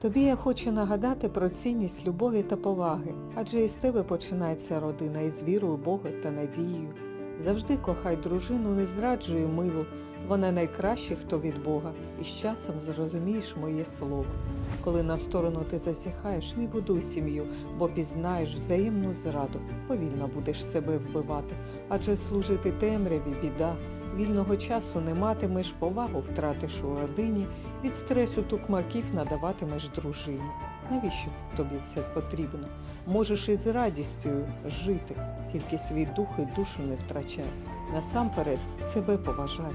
Тобі я хочу нагадати про цінність любові та поваги, адже із тебе починається родина із вірою Бога та надією. Завжди кохай дружину, не зраджуй милу, вона найкраща, хто від Бога, і з часом зрозумієш моє слово. Коли на сторону ти засіхаєш, не будуй сім'ю, бо пізнаєш взаємну зраду, повільно будеш себе вбивати, адже служити темряві біда. Вільного часу не матимеш, повагу втратиш у родині, від стресу тукмаків надаватимеш дружині. Навіщо тобі це потрібно? Можеш із радістю жити, тільки свій дух і душу не втрачай. Насамперед себе поважай.